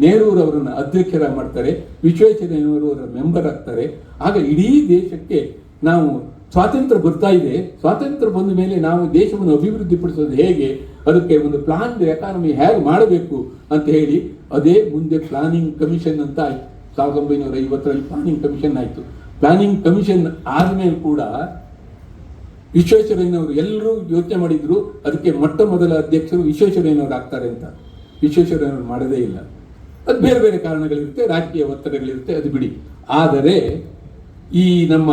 ನೆಹರೂರವರನ್ನು ಅಧ್ಯಕ್ಷರ ಮಾಡ್ತಾರೆ ವಿಶ್ವೇಶ್ವರಯ್ಯನವರು ಅವರ ಮೆಂಬರ್ ಆಗ್ತಾರೆ. ಆಗ ಇಡೀ ದೇಶಕ್ಕೆ ನಾವು ಸ್ವಾತಂತ್ರ್ಯ ಬರ್ತಾ ಇದೆ. ಸ್ವಾತಂತ್ರ್ಯ ಬಂದ ಮೇಲೆ ನಾವು ದೇಶವನ್ನು ಅಭಿವೃದ್ಧಿಪಡಿಸೋದು ಹೇಗೆ? ಅದಕ್ಕೆ ಒಂದು ಪ್ಲಾನ್ ಎಕಾನಮಿ ಹೇಗೆ ಮಾಡಬೇಕು ಅಂತ ಹೇಳಿ ಅದೇ ಮುಂದೆ ಪ್ಲಾನಿಂಗ್ ಕಮಿಷನ್ ಅಂತ ಆಯ್ತು. ಸಾವಿರದ ಒಂಬೈನೂರ ಐವತ್ತರಲ್ಲಿ ಪ್ಲಾನಿಂಗ್ ಕಮಿಷನ್ ಆಯಿತು. ಪ್ಲಾನಿಂಗ್ ಕಮಿಷನ್ ಆದಮೇಲೆ ಕೂಡ ವಿಶ್ವೇಶ್ವರಯ್ಯನವರು ಎಲ್ಲರೂ ಯೋಚನೆ ಮಾಡಿದ್ರು, ಅದಕ್ಕೆ ಮೊಟ್ಟ ಮೊದಲ ಅಧ್ಯಕ್ಷರು ವಿಶ್ವೇಶ್ವರಯ್ಯನವರು ಆಗ್ತಾರೆ ಅಂತ. ವಿಶ್ವೇಶ್ವರಯ್ಯನವರು ಮಾಡದೇ ಇಲ್ಲ. ಅದು ಬೇರೆ ಬೇರೆ ಕಾರಣಗಳಿರುತ್ತೆ, ರಾಜಕೀಯ ಒತ್ತಡಗಳಿರುತ್ತೆ, ಅದು ಬಿಡಿ. ಆದರೆ ಈ ನಮ್ಮ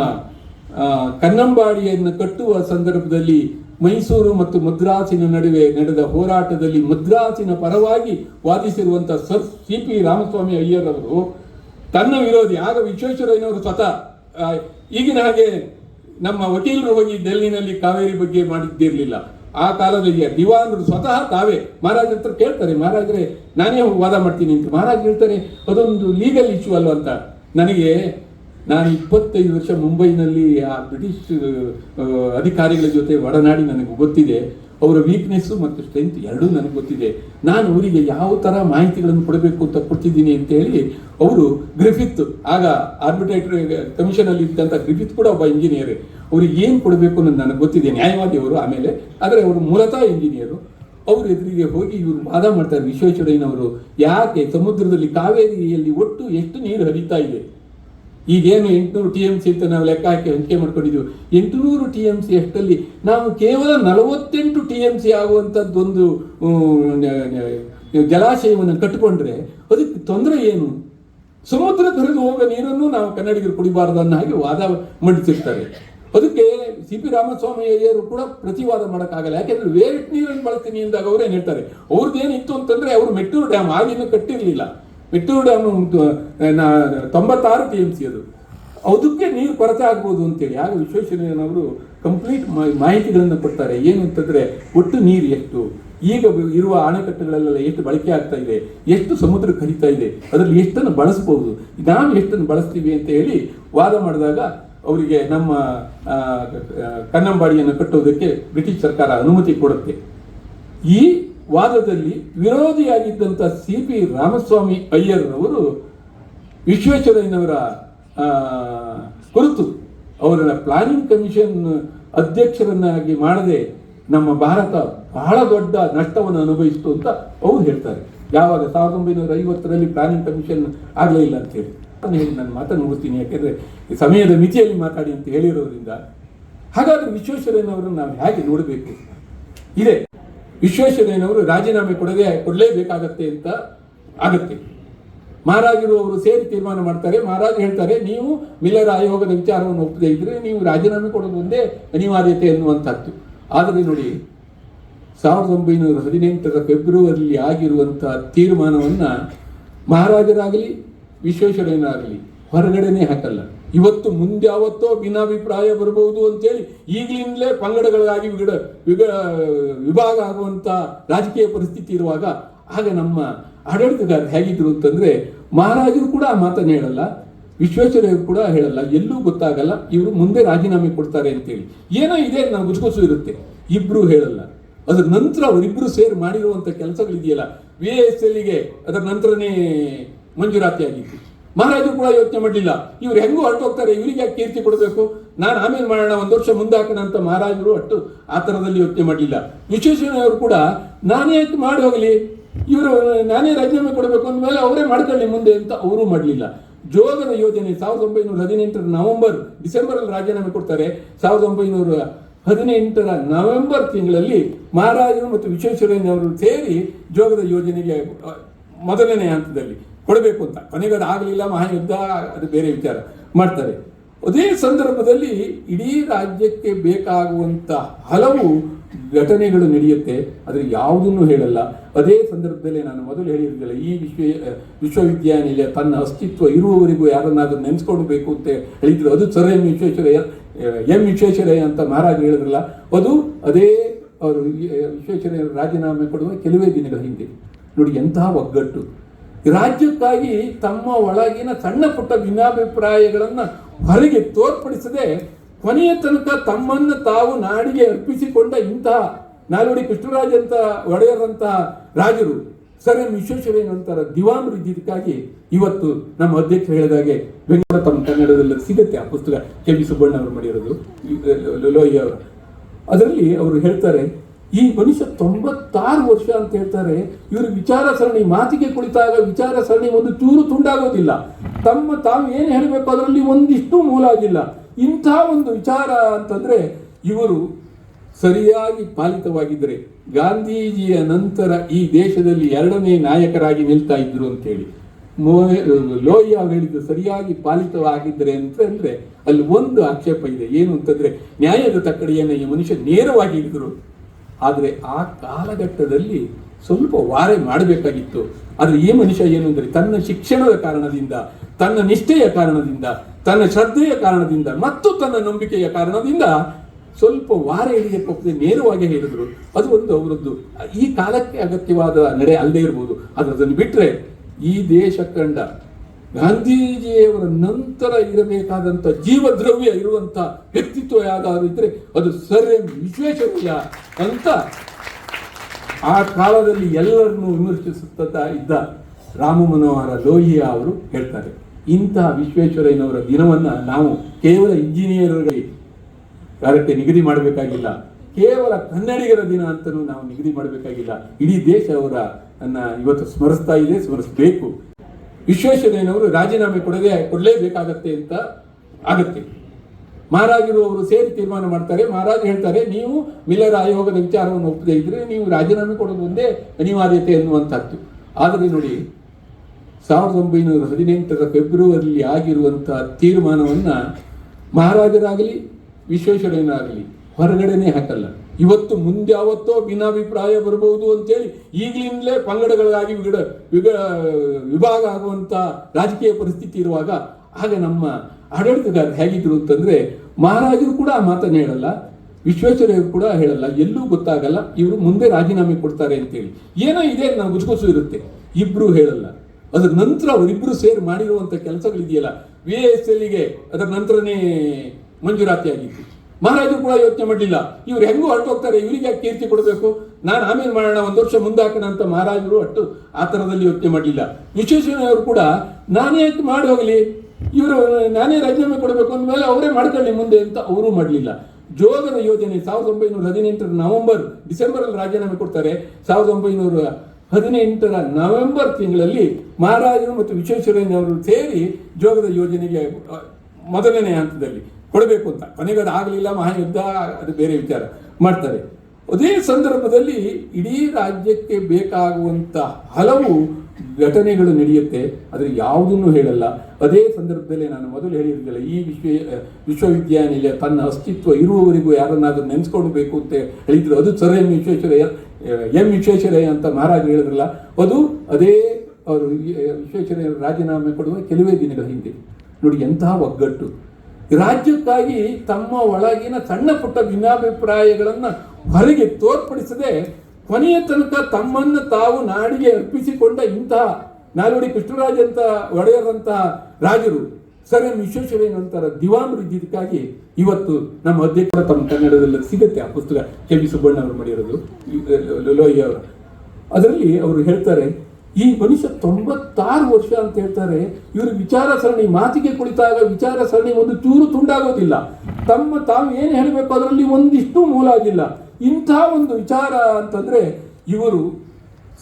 ಕನ್ನಂಬಾಡಿಯನ್ನು ಕಟ್ಟುವ ಸಂದರ್ಭದಲ್ಲಿ ಮೈಸೂರು ಮತ್ತು ಮದ್ರಾಸಿನ ನಡುವೆ ನಡೆದ ಹೋರಾಟದಲ್ಲಿ ಮದ್ರಾಸಿನ ಪರವಾಗಿ ವಾದಿಸಿರುವಂಥ sir, C P Ramaswamy Iyer ಅವರು ತನ್ನ ವಿರೋಧಿ, ಆಗ ವಿಶ್ವೇಶ್ವರಯ್ಯನವರು ಸ್ವತಃ ಈಗಿನ ಹಾಗೆ ನಮ್ಮ ವಕೀಲರು ಹೋಗಿ ಡೆಲ್ಲಿನಲ್ಲಿ ಕಾವೇರಿ ಬಗ್ಗೆ ಮಾಡಿದ್ದಿರಲಿಲ್ಲ. ಆ ಕಾಲದಲ್ಲಿ ದಿವಾನರು ಸ್ವತಃ ತಾವೇ ಮಹಾರಾಜ ಹತ್ರ ಕೇಳ್ತಾರೆ, ಮಹಾರಾಜರೇ, ನಾನೇ ಹೋಗಿ ವಾದ ಮಾಡ್ತೀನಿ ಅಂತ ಮಹಾರಾಜ್ ಹೇಳ್ತಾರೆ, ಅದೊಂದು ಲೀಗಲ್ ಇಶ್ಯೂ ಅಲ್ವ ಅಂತ? ನನಗೆ ನಾನು ಇಪ್ಪತ್ತೈದು ವರ್ಷ ಮುಂಬೈನಲ್ಲಿ ಆ ಬ್ರಿಟಿಷ್ ಅಧಿಕಾರಿಗಳ ಜೊತೆ ಒಡನಾಡಿ ನನಗೆ ಗೊತ್ತಿದೆ. ಅವರ ವೀಕ್ನೆಸ್ಸು ಮತ್ತು ಸ್ಟ್ರೆಂತ್ ಎರಡೂ ನನಗೆ ಗೊತ್ತಿದೆ. ನಾನು ಅವರಿಗೆ ಯಾವ ಥರ ಮಾಹಿತಿಗಳನ್ನು ಕೊಡಬೇಕು ಅಂತ ಕೊಡ್ತಿದ್ದೀನಿ ಅಂತ ಹೇಳಿ ಅವರು ಗ್ರಿಫಿತ್ ಆಗ ಆರ್ಬಿಟ್ರೇಟರ್ ಕಮಿಷನಲ್ಲಿ ಇದ್ದಂಥ ಗ್ರಿಫಿತ್ ಕೂಡ ಒಬ್ಬ ಇಂಜಿನಿಯರ್ ಅವ್ರಿಗೆ ಏನು ಕೊಡಬೇಕು ಅನ್ನೋದು ನನಗೆ ಗೊತ್ತಿದೆ. ನ್ಯಾಯವಾದಿ ಅವರು ಆಮೇಲೆ, ಆದರೆ ಅವರು ಮೂಲತಃ ಇಂಜಿನಿಯರು ಅವರು ಎದುರಿಗೆ ಹೋಗಿ ಇವರು ವಾದ ಮಾಡ್ತಾರೆ. ವಿಶ್ವೇಶ್ವರಯ್ಯನವರು. ಯಾಕೆ ಸಮುದ್ರದಲ್ಲಿ ಕಾವೇರಿಯಲ್ಲಿ ಒಟ್ಟು ಎಷ್ಟು ನೀರು ಹರಿತಾ ಇದೆ? ಈಗೇನು ಎಂಟುನೂರು ಟಿ ಎಂ ಸಿ ಅಂತ ನಾವು ಲೆಕ್ಕ ಹಾಕಿ ಹಂಚಿಕೆ ಮಾಡ್ಕೊಂಡಿದ್ದೀವಿ. ಎಂಟುನೂರು ಟಿ ಎಂ ಸಿ ಅಷ್ಟಲ್ಲಿ ನಾವು ಕೇವಲ ನಲವತ್ತೆಂಟು ಟಿ ಎಂ ಸಿ ಆಗುವಂಥದ್ದೊಂದು ಜಲಾಶಯವನ್ನು ಕಟ್ಟಿಕೊಂಡ್ರೆ ಅದಕ್ಕೆ ತೊಂದರೆ ಏನು? ಸಮುದ್ರ ಕರೆದು ಹೋಗೋ ನೀರನ್ನು ನಾವು ಕನ್ನಡಿಗರು ಕುಡಿಬಾರದು ಅನ್ನೋ ಹಾಗೆ ವಾದ ಮಂಡಿಸಿರ್ತಾರೆ. ಅದಕ್ಕೆ ಸಿ ಪಿ ರಾಮಸ್ವಾಮಿ ಅಯ್ಯರು ಕೂಡ ಪ್ರತಿವಾದ ಮಾಡೋಕ್ಕಾಗಲ್ಲ. ಯಾಕೆಂದ್ರೆ ವೇಟ್ ನೀರನ್ನು ಬಳಸ್ತೀನಿ ಅಂದಾಗ ಅವರೇನು ಹೇಳ್ತಾರೆ? ಅವ್ರದ್ದೇನಿತ್ತು ಅಂತಂದ್ರೆ ಅವರು ಮೆಟ್ಟೂರು ಡ್ಯಾಮ್ ಆಗಿನ್ನೂ ಕಟ್ಟಿರಲಿಲ್ಲ. ಮೆಟ್ಟೂರು ಡ್ಯಾಮ್ ತೊಂಬತ್ತಾರು ಟಿ ಎಂ ಸಿ ಅದು. ಅದಕ್ಕೆ ನೀರು ಕೊರತೆ ಆಗ್ಬೋದು ಅಂತೇಳಿ. ಆಗ ವಿಶ್ವೇಶ್ವರಯ್ಯನವರು ಕಂಪ್ಲೀಟ್ ಮಾಹಿತಿಗಳನ್ನು ಕೊಡ್ತಾರೆ. ಏನು ಅಂತಂದ್ರೆ ಒಟ್ಟು ನೀರು ಎಷ್ಟು? ಈಗ ಇರುವ ಅಣೆಕಟ್ಟುಗಳಲ್ಲೆಲ್ಲ ಎಷ್ಟು ಬಳಕೆ ಆಗ್ತಾ ಇದೆ? ಎಷ್ಟು ಸಮುದ್ರ ಕರಿತಾ ಇದೆ? ಅದರಲ್ಲಿ ಎಷ್ಟನ್ನು ಬಳಸಬಹುದು ನಾವು ಎಷ್ಟನ್ನು ಬಳಸ್ತೀವಿ ಅಂತ ಹೇಳಿ ವಾದ ಮಾಡಿದಾಗ ಅವರಿಗೆ ನಮ್ಮ ಕನ್ನಂಬಾಡಿಯನ್ನು ಕಟ್ಟುವುದಕ್ಕೆ ಬ್ರಿಟಿಷ್ ಸರ್ಕಾರ ಅನುಮತಿ ಕೊಡುತ್ತೆ. ಈ ವಾದದಲ್ಲಿ ವಿರೋಧಿಯಾಗಿದ್ದಂಥ ಸಿ ಪಿ ರಾಮಸ್ವಾಮಿ ಅಯ್ಯರ್ನವರು ವಿಶ್ವೇಶ್ವರಯ್ಯನವರ ಕುರಿತು ಅವರ ಪ್ಲಾನಿಂಗ್ ಕಮಿಷನ್ ಅಧ್ಯಕ್ಷರನ್ನಾಗಿ ಮಾಡದೆ ನಮ್ಮ ಭಾರತ ಬಹಳ ದೊಡ್ಡ ನಷ್ಟವನ್ನು ಅನುಭವಿಸಿತು ಅಂತ ಅವರು ಹೇಳ್ತಾರೆ. ಯಾವಾಗ ಸಾವಿರದ ಒಂಬೈನೂರ ಐವತ್ತರಲ್ಲಿ ಪ್ಲಾನಿಂಗ್ ಕಮಿಷನ್ ಆಗಲೇ ಇಲ್ಲ ಅಂತ ಹೇಳಿ. ನಾನು ಮಾತನ್ನು ನೋಡ್ತೀನಿ, ಯಾಕೆಂದರೆ ಸಮಯದ ಮಿತಿಯಲ್ಲಿ ಮಾತಾಡಿ ಅಂತ ಹೇಳಿರೋದ್ರಿಂದ. ಹಾಗಾದ್ರೆ ವಿಶ್ವೇಶ್ವರಯ್ಯನವರನ್ನು ನಾವು ಹೇಗೆ ನೋಡಬೇಕು? ಇದೆ. ವಿಶ್ವೇಶ್ವರಯ್ಯನವರು ರಾಜೀನಾಮೆ ಕೊಡದೆ ಕೊಡಲೇಬೇಕಾಗತ್ತೆ ಅಂತ ಆಗತ್ತೆ. ಮಹಾರಾಜರು ಅವರು ಸೇರಿ ತೀರ್ಮಾನ ಮಾಡ್ತಾರೆ. ಮಹಾರಾಜ್ ಹೇಳ್ತಾರೆ, ನೀವು ಮಿಲ್ಲರ್ ಆಯೋಗದ ವಿಚಾರವನ್ನು ಒಪ್ಪದೇ ಇದ್ರೆ ನೀವು ರಾಜೀನಾಮೆ ಕೊಡೋದು ಒಂದೇ ಅನಿವಾರ್ಯತೆ ಎನ್ನುವಂಥದ್ದು. ಆದರೆ ನೋಡಿ, ಸಾವಿರದ ಒಂಬೈನೂರ ಹದಿನೆಂಟರ ಫೆಬ್ರವರಿಯಲ್ಲಿ ಆಗಿರುವಂಥ ತೀರ್ಮಾನವನ್ನು ಮಹಾರಾಜರಾಗಲಿ, ವಿಶ್ವೇಶ್ವರಯ್ಯನಾಗಲಿ ಹೊರಗಡೆನೆ ಹಾಕಲ್ಲ. ಇವತ್ತು ಮುಂದ್ಯಾವತ್ತೋ ಭಿನ್ನಾಭಿಪ್ರಾಯ ಬರಬಹುದು ಅಂತೇಳಿ ಈಗಲಿಂದಲೇ ಪಂಗಡಗಳಾಗಿ ವಿಗಡ, ವಿಗ, ವಿಭಾಗ ಆಗುವಂತ ರಾಜಕೀಯ ಪರಿಸ್ಥಿತಿ ಇರುವಾಗ ಆಗ ನಮ್ಮ ಆಡಳಿತಗಾರ ಹೇಗಿದ್ರು ಅಂತಂದ್ರೆ ಮಹಾರಾಜರು ಕೂಡ ಆ ಮಾತನ್ನು ಹೇಳಲ್ಲ, ವಿಶ್ವೇಶ್ವರಯ್ಯರು ಕೂಡ ಹೇಳಲ್ಲ, ಎಲ್ಲೂ ಗೊತ್ತಾಗಲ್ಲ, ಇವರು ಮುಂದೆ ರಾಜೀನಾಮೆ ಕೊಡ್ತಾರೆ ಅಂತೇಳಿ. ಏನೋ ಇದೆ ನಾನು ಗುಜುಗುಸು ಇರುತ್ತೆ, ಇಬ್ರು ಹೇಳಲ್ಲ. ಅದ್ರ ನಂತರ ಅವರಿಬ್ರು ಸೇರಿ ಮಾಡಿರುವಂತ ಕೆಲಸಗಳಿದೆಯಲ್ಲ, ವಿ ಎಸ್ ಎಲ್ಗೆ ಅದರ ನಂತರನೇ ಮಂಜೂರಾತಿ ಆಗಿತ್ತು ಮಹಾರಾಜರು ಕೂಡ ಯೋಚನೆ ಮಾಡಲಿಲ್ಲ. ಇವ್ರು ಹೆಂಗೂ ಹೊರಟೋಗ್ತಾರೆ, ಇವರಿಗೆ ಯಾಕೆ ಕೀರ್ತಿ ಕೊಡಬೇಕು? ನಾನು ಆಮೇಲೆ ಮಾಡೋಣ, ಒಂದು ವರ್ಷ ಮುಂದೆ ಹಾಕೋಣ ಅಂತ ಮಹಾರಾಜರು ಅಷ್ಟು ಆ ಥರದಲ್ಲಿ ಯೋಚನೆ ಮಾಡಲಿಲ್ಲ. ವಿಶ್ವೇಶ್ವರಯ್ಯವರು ಕೂಡ, ನಾನೇ ಯಾಕೆ ಮಾಡಿ ಹೋಗಲಿ? ಇವರು, ನಾನೇ ರಾಜೀನಾಮೆ ಕೊಡಬೇಕು ಅಂದಮೇಲೆ ಅವರೇ ಮಾಡ್ಕೊಳ್ಳಿ ಮುಂದೆ ಅಂತ ಅವರು ಮಾಡಲಿಲ್ಲ. ಜೋಗದ ಯೋಜನೆ ಸಾವಿರದ ಒಂಬೈನೂರ ಹದಿನೆಂಟರ ನವೆಂಬರ್ ಡಿಸೆಂಬರ್ ಅಲ್ಲಿ ರಾಜೀನಾಮೆ ಕೊಡ್ತಾರೆ. ಸಾವಿರದ ಒಂಬೈನೂರ ಹದಿನೆಂಟರ ನವೆಂಬರ್ ತಿಂಗಳಲ್ಲಿ ಮಹಾರಾಜರು ಮತ್ತು ವಿಶ್ವೇಶ್ವರಯ್ಯನವರು ಸೇರಿ ಜೋಗದ ಯೋಜನೆಗೆ ಮೊದಲನೇ ಹಂತದಲ್ಲಿ ಕೊಡಬೇಕು ಅಂತ. ಕೊನೆಗೆ ಅದು ಆಗಲಿಲ್ಲ, ಮಹಾಯುದ್ಧ, ಅದು ಬೇರೆ ವಿಚಾರ ಮಾಡ್ತಾರೆ. ಅದೇ ಸಂದರ್ಭದಲ್ಲಿ ಇಡೀ ರಾಜ್ಯಕ್ಕೆ ಬೇಕಾಗುವಂತ ಹಲವು ಘಟನೆಗಳು ನಡೆಯುತ್ತೆ. ಆದರೆ ಯಾವುದನ್ನು ಹೇಳಲ್ಲ. ಅದೇ ಸಂದರ್ಭದಲ್ಲಿ ನಾನು ಮೊದಲು ಹೇಳಿರಲಿಲ್ಲ ಈ ವಿಶ್ವ, ವಿಶ್ವವಿದ್ಯಾನಿಲಯ ತನ್ನ ಅಸ್ತಿತ್ವ ಇರುವವರಿಗೂ ಯಾರನ್ನಾದ್ರೂ ನೆನೆಸ್ಕೊಳ್ಬೇಕು ಅಂತ ಹೇಳಿದ್ರು. ಅದು sir M Visvesvaraya M Visvesvaraya ಅಂತ ಮಹಾರಾಜ ಹೇಳಿದ್ರಲ್ಲ, ಅದು ಅದೇ ಅವರು ವಿಶ್ವೇಶ್ವರಯ್ಯ ರಾಜೀನಾಮೆ ಕೊಡುವ ಕೆಲವೇ ದಿನಗಳ ಹಿಂದೆ. ನೋಡಿ, ಎಂತಹ ಒಗ್ಗಟ್ಟು. ರಾಜ್ಯಕ್ಕಾಗಿ ತಮ್ಮ ಒಳಗಿನ ಸಣ್ಣ ಪುಟ್ಟ ಭಿನ್ನಾಭಿಪ್ರಾಯಗಳನ್ನ ಹೊರಗೆ ತೋರ್ಪಡಿಸದೆ ಕೊನೆಯ ತನಕ ತಮ್ಮನ್ನು ತಾವು ನಾಡಿಗೆ ಅರ್ಪಿಸಿಕೊಂಡ ಇಂತಹ ನಾಲ್ವಡಿ ಕೃಷ್ಣರಾಜ್ ಅಂತ ಒಡೆಯರಂತಹ ರಾಜರು, ಸರ್ ಎಂ ವಿಶ್ವೇಶ್ವರಯ್ಯನಂತರ ದಿವಾನರು ಇದ್ದಿದ್ದಕ್ಕಾಗಿ ಇವತ್ತು ನಮ್ಮ ಅಧ್ಯಕ್ಷ ಹೇಳಿದಾಗೆ ಬೆಂಗಳೂರು ತಮ್ಮ ಕನ್ನಡದಲ್ಲಿ ಸಿಗುತ್ತೆ ಆ ಪುಸ್ತಕ ಕೆ ಬಿ ಸುಬ್ಬಣ್ಣ ಅವರು ಮಾಡಿರೋದು ಲೋಹಿ ಅವರು. ಅದರಲ್ಲಿ ಅವರು ಹೇಳ್ತಾರೆ ಈ ಮನುಷ್ಯ ತೊಂಬತ್ತಾರು ವರ್ಷ ಅಂತ ಹೇಳ್ತಾರೆ, ಇವರು ವಿಚಾರ ಸರಣಿ ಮಾತಿಗೆ ಕುಳಿತಾಗ ವಿಚಾರ ಸರಣಿ ಒಂದು ಚೂರು ತುಂಡಾಗೋದಿಲ್ಲ. ತಮ್ಮ ತಾವು ಏನು ಹೇಳಬೇಕು ಅದರಲ್ಲಿ ಒಂದಿಷ್ಟು ಮೂಲ ಆಗಿಲ್ಲ. ಇಂಥ ಒಂದು ವಿಚಾರ ಅಂತಂದ್ರೆ, ಇವರು ಸರಿಯಾಗಿ ಪಾಲಿತವಾಗಿದ್ದರೆ ಗಾಂಧೀಜಿಯ ನಂತರ ಈ ದೇಶದಲ್ಲಿ ಎರಡನೇ ನಾಯಕರಾಗಿ ನಿಲ್ತಾ ಇದ್ರು ಅಂತೇಳಿ. ಮೋ- ಲೋಹಿಯಾ ಹೇಳಿದ್ದು ಸರಿಯಾಗಿ ಪಾಲಿತವಾಗಿದ್ದರೆ ಅಂತ ಅಂದ್ರೆ ಅಲ್ಲಿ ಒಂದು ಆಕ್ಷೇಪ ಇದೆ. ಏನು ಅಂತಂದ್ರೆ ನ್ಯಾಯದ ತಕ್ಕಡಿಯನ್ನು ಈ ಮನುಷ್ಯ ನೇರವಾಗಿ ಹಿಡಿದ್ರು. ಆದರೆ ಆ ಕಾಲಘಟ್ಟದಲ್ಲಿ ಸ್ವಲ್ಪ ವಾರೆ ಮಾಡಬೇಕಾಗಿತ್ತು. ಆದರೆ ಈ ಮನುಷ್ಯ ಏನು ಅಂದರೆ ತನ್ನ ಶಿಕ್ಷಣದ ಕಾರಣದಿಂದ, ತನ್ನ ನಿಷ್ಠೆಯ ಕಾರಣದಿಂದ, ತನ್ನ ಶ್ರದ್ಧೆಯ ಕಾರಣದಿಂದ ಮತ್ತು ತನ್ನ ನಂಬಿಕೆಯ ಕಾರಣದಿಂದ ಸ್ವಲ್ಪ ವಾರ ಹೋಗದೆ ನೇರವಾಗಿ ಹೇಳಿದ್ರು. ಅದು ಒಂದು ಅವರದ್ದು, ಈ ಕಾಲಕ್ಕೆ ಅಗತ್ಯವಾದ ನಡೆ ಅಲ್ಲದೆ ಇರ್ಬೋದು. ಆದರೆ ಅದನ್ನು ಬಿಟ್ರೆ ಈ ದೇಶ ಕಂಡ ಗಾಂಧೀಜಿಯವರ ನಂತರ ಇರಬೇಕಾದಂತ ಜೀವದ್ರವ್ಯ ಇರುವಂಥ ವ್ಯಕ್ತಿತ್ವ ಯಾವ್ದಾದ್ರು ಇದ್ರೆ ಅದು ಸರ್ ಎಂ ವಿಶ್ವೇಶ್ವರಯ್ಯ ಅಂತ ಆ ಕಾಲದಲ್ಲಿ ಎಲ್ಲರನ್ನು ವಿಮರ್ಶಿಸುತ್ತಾ ಇದ್ದ ರಾಮ ಮನೋಹರ ಲೋಹಿಯಾ ಅವರು ಹೇಳ್ತಾರೆ. ಇಂತಹ ವಿಶ್ವೇಶ್ವರಯ್ಯನವರ ದಿನವನ್ನ ನಾವು ಕೇವಲ ಇಂಜಿನಿಯರ್ಗಳಿಗೆ ಯಾರಕ್ಕೆ ನಿಗದಿ ಮಾಡಬೇಕಾಗಿಲ್ಲ, ಕೇವಲ ಕನ್ನಡಿಗರ ದಿನ ಅಂತಲೂ ನಾವು ನಿಗದಿ ಮಾಡಬೇಕಾಗಿಲ್ಲ. ಇಡೀ ದೇಶ ಅವರ ಇವತ್ತು ಸ್ಮರಿಸ್ತಾ ಇದೆ, ಸ್ಮರಿಸಬೇಕು. ವಿಶ್ವೇಶ್ವರಯ್ಯನವರು ರಾಜೀನಾಮೆ ಕೊಡದೆ ಕೊಡಲೇಬೇಕಾಗತ್ತೆ ಅಂತ ಆಗತ್ತೆ. ಮಹಾರಾಜರು ಅವರು ಸೇರಿ ತೀರ್ಮಾನ ಮಾಡ್ತಾರೆ. ಮಹಾರಾಜರು ಹೇಳ್ತಾರೆ, ನೀವು ಮಿಲರ್ ಆಯೋಗದ ವಿಚಾರವನ್ನು ಒಪ್ಪದೇ ಇದ್ರೆ ನೀವು ರಾಜೀನಾಮೆ ಕೊಡೋದು ಒಂದೇ ಅನಿವಾರ್ಯತೆ ಎನ್ನುವಂಥದ್ದು. ಆದರೆ ನೋಡಿ, ಸಾವಿರದ ಒಂಬೈನೂರ ಹದಿನೆಂಟರ ಫೆಬ್ರವರಿಯಲ್ಲಿ ಆಗಿರುವಂಥ ತೀರ್ಮಾನವನ್ನು ಮಹಾರಾಜರಾಗಲಿ ವಿಶ್ವೇಶ್ವರಯ್ಯನಾಗಲಿ ಹೊರಗಡೆನೆ ಹಾಕಲ್ಲ. ಇವತ್ತು ಮುಂದ್ಯಾವತ್ತೋ ಭಿನ್ನಾಭಿಪ್ರಾಯ ಬರಬಹುದು ಅಂತೇಳಿ ಈಗಲಿಂದಲೇ ಪಂಗಡಗಳಾಗಿ ವಿಗಡ, ವಿಗ, ವಿಭಾಗ ಆಗುವಂತ ರಾಜಕೀಯ ಪರಿಸ್ಥಿತಿ ಇರುವಾಗ ಆಗ ನಮ್ಮ ಆಡಳಿತಗಾರ ಹೇಗಿದ್ರು ಅಂತಂದ್ರೆ ಮಹಾರಾಜರು ಕೂಡ ಆ ಮಾತನ್ನು ಹೇಳಲ್ಲ, ವಿಶ್ವೇಶ್ವರಯ್ಯರು ಕೂಡ ಹೇಳಲ್ಲ, ಎಲ್ಲೂ ಗೊತ್ತಾಗಲ್ಲ, ಇವರು ಮುಂದೆ ರಾಜೀನಾಮೆ ಕೊಡ್ತಾರೆ ಅಂತೇಳಿ. ಏನೋ ಇದೆ ನಾವು ಗುಜುಗುಸು ಇರುತ್ತೆ. ಇಬ್ರು ಹೇಳಲ್ಲ. ಅದ್ರ ನಂತರ ಅವರಿಬ್ರು ಸೇರಿ ಮಾಡಿರುವಂತ ಕೆಲಸಗಳಿದೆಯಲ್ಲ ವಿ ಎಸ್ ಎಲ್ಗೆ ಅದರ ನಂತರನೇ ಮಂಜೂರಾತಿ ಆಗಿತ್ತು ಮಹಾರಾಜರು ಕೂಡ ಯೋಚನೆ ಮಾಡಲಿಲ್ಲ. ಇವ್ರು ಹೆಂಗೂ ಹೊರಟೋಗ್ತಾರೆ, ಇವರಿಗೆ ಯಾಕೆ ಕೀರ್ತಿ ಕೊಡಬೇಕು? ನಾನು ಆಮೇಲೆ ಮಾಡೋಣ, ಒಂದು ವರ್ಷ ಮುಂದೆ ಹಾಕೋಣ ಅಂತ ಮಹಾರಾಜರು ಅಷ್ಟು ಆ ಥರದಲ್ಲಿ ಯೋಚನೆ ಮಾಡಲಿಲ್ಲ. ವಿಶ್ವೇಶ್ವರಯ್ಯವರು ಕೂಡ, ನಾನೇ ಯಾಕೆ ಮಾಡಿ ಹೋಗಲಿ? ಇವರು, ನಾನೇ ರಾಜೀನಾಮೆ ಕೊಡಬೇಕು ಅಂದಮೇಲೆ ಅವರೇ ಮಾಡ್ಕೊಳ್ಳಿ ಮುಂದೆ ಅಂತ ಅವರು ಮಾಡಲಿಲ್ಲ. ಜೋಗದ ಯೋಜನೆ ಸಾವಿರದ ಒಂಬೈನೂರ ಹದಿನೆಂಟರ ನವೆಂಬರ್, ಡಿಸೆಂಬರಲ್ಲಿ ರಾಜೀನಾಮೆ ಕೊಡ್ತಾರೆ. ಸಾವಿರದ ಒಂಬೈನೂರ ಹದಿನೆಂಟರ ನವೆಂಬರ್ ತಿಂಗಳಲ್ಲಿ ಮಹಾರಾಜರು ಮತ್ತು ವಿಶ್ವೇಶ್ವರಯ್ಯನವರು ಸೇರಿ ಜೋಗದ ಯೋಜನೆಗೆ ಮೊದಲನೇ ಹಂತದಲ್ಲಿ ಕೊಡಬೇಕು ಅಂತ. ಕೊನೆಗೆ ಅದು ಆಗಲಿಲ್ಲ, ಮಹಾಯುದ್ಧ, ಅದು ಬೇರೆ ವಿಚಾರ ಮಾಡ್ತಾರೆ. ಅದೇ ಸಂದರ್ಭದಲ್ಲಿ ಇಡೀ ರಾಜ್ಯಕ್ಕೆ ಬೇಕಾಗುವಂತ ಹಲವು ಘಟನೆಗಳು ನಡೆಯುತ್ತೆ. ಆದರೆ ಯಾವುದನ್ನು ಹೇಳಲ್ಲ. ಅದೇ ಸಂದರ್ಭದಲ್ಲಿ ನಾನು ಮೊದಲು ಹೇಳಿರ್ಲಿಲ್ಲ ಈ ವಿಶ್ವ ವಿಶ್ವವಿದ್ಯಾನಿಲಯ ತನ್ನ ಅಸ್ತಿತ್ವ ಇರುವವರೆಗೂ ಯಾರನ್ನಾದರೂ ನೆನೆಸ್ಕೊಳ್ಬೇಕು ಅಂತ ಹೇಳಿದ್ರು. ಅದು sir M Visvesvaraya M Visvesvaraya ಅಂತ ಮಹಾರಾಜರು ಹೇಳಿದ್ರಲ್ಲ, ಅದು ಅದೇ ಅವರು ವಿಶ್ವೇಶ್ವರಯ್ಯ ರಾಜೀನಾಮೆ ಕೊಡುವ ಕೆಲವೇ ದಿನಗಳ ಹಿಂದೆ. ನೋಡಿ, ಎಂತಹ ಒಗ್ಗಟ್ಟು. ರಾಜ್ಯಕ್ಕಾಗಿ ತಮ್ಮ ಒಳಗಿನ ಸಣ್ಣ ಪುಟ್ಟ ಭಿನ್ನಾಭಿಪ್ರಾಯಗಳನ್ನ ಹೊರಗೆ ತೋರ್ಪಡಿಸದೆ ಕೊನೆಯ ತನಕ ತಮ್ಮನ್ನು ತಾವು ನಾಡಿಗೆ ಅರ್ಪಿಸಿಕೊಂಡ ಇಂತಹ ನಾಲ್ವಡಿ ಕೃಷ್ಣರಾಜ ಅಂತ ಒಡೆಯರಂತಹ ರಾಜರು ಸರ್ ಎಂ ವಿಶ್ವೇಶ್ವರಯ್ಯನಂತರ ನಂತರ ಇದ್ದಿದ್ದಕ್ಕಾಗಿ ಇವತ್ತು ನಮ್ಮ ಅಧ್ಯಕ್ಷರ ತಮ್ಮ ಕನ್ನಡದಲ್ಲಿ ಸಿಗುತ್ತೆ ಆ ಪುಸ್ತಕ ಕೆ ಬಿ ಸುಬ್ಬಣ್ಣ ಅವರು ಮಾಡಿರೋದು ಲೋಹಿಯವರು. ಅದರಲ್ಲಿ ಅವರು ಹೇಳ್ತಾರೆ ಈ ಮನುಷ್ಯ ತೊಂಬತ್ತಾರು ವರ್ಷ ಅಂತ ಹೇಳ್ತಾರೆ, ಇವರು ವಿಚಾರ ಸರಣಿ ಮಾತಿಗೆ ಕುಳಿತಾಗ ವಿಚಾರ ಸರಣಿ ಒಂದು ಚೂರು ತುಂಡಾಗೋದಿಲ್ಲ. ತಮ್ಮ ತಾವು ಏನು ಹೇಳಬೇಕು ಅದರಲ್ಲಿ ಒಂದಿಷ್ಟು ಮೂಲ ಆಗಿಲ್ಲ. ಇಂಥ ಒಂದು ವಿಚಾರ ಅಂತಂದ್ರೆ, ಇವರು